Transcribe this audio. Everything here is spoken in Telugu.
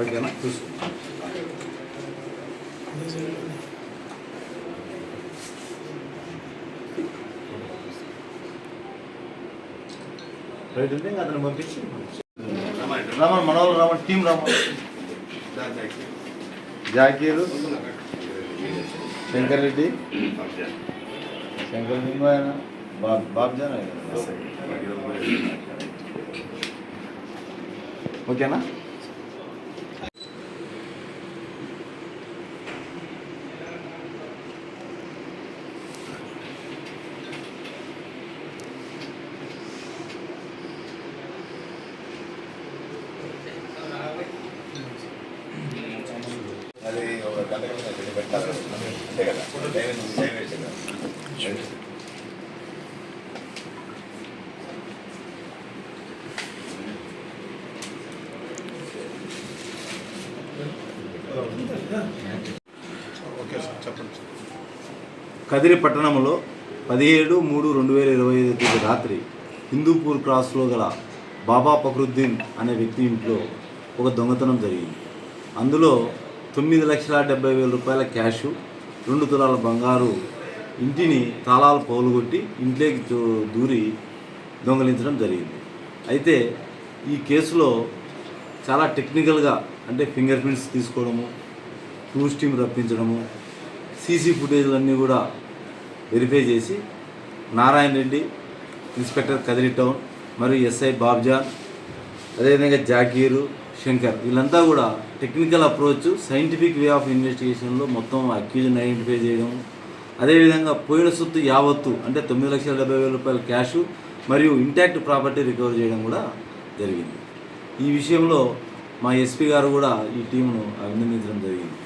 ఓకేనా? చూసుకో. రైట్ ఇంకా అతను పంపించి రమన్ మన వాళ్ళు రమన్ టీం రమన్. జాకీరు శంకర్ రెడ్డి. శంకర్ రెడ్డి ఆయన. బాబ్ బాబ్జాన్ ఓకేనా? అంతే కదా కదిరి పట్టణంలో పదిహేడు మూడు రెండు వేల ఇరవై ఐదు తేదీ రాత్రి హిందూపూర్ క్రాస్లో గల బాబా ఫక్రుద్దీన్ అనే వ్యక్తి ఇంట్లో ఒక దొంగతనం జరిగింది. అందులో తొమ్మిది లక్షల డెబ్బై వేల రూపాయల క్యాషు రెండు తులాల బంగారు ఇంటిని తాళాలు పౌలుగొట్టి ఇంట్లోకి దూరి దొంగలించడం జరిగింది. అయితే ఈ కేసులో చాలా టెక్నికల్గా అంటే ఫింగర్ ప్రింట్స్ తీసుకోవడము టూ టీమ్ రప్పించడము సీసీ ఫుటేజ్లన్నీ కూడా వెరిఫై చేసి నారాయణ రెడ్డి ఇన్స్పెక్టర్ కదిరి టౌన్ మరియు ఎస్ఐ బాబ్జాన్ అదేవిధంగా జాకీరు శంకర్ వీళ్ళంతా కూడా technical approach scientific way of ఇన్వెస్టిగేషన్లో మొత్తం అక్యూజ్ని ఐడెంటిఫై చేయడం. అదేవిధంగా పోయిన సొత్తు యావత్తు అంటే తొమ్మిది లక్షల డెబ్బై వేల రూపాయల క్యాషు మరియు ఇంటాక్ట్ ప్రాపర్టీ రికవర్ చేయడం కూడా జరిగింది. ఈ విషయంలో మా ఎస్పీ గారు కూడా ఈ టీంను అభినందించడం జరిగింది.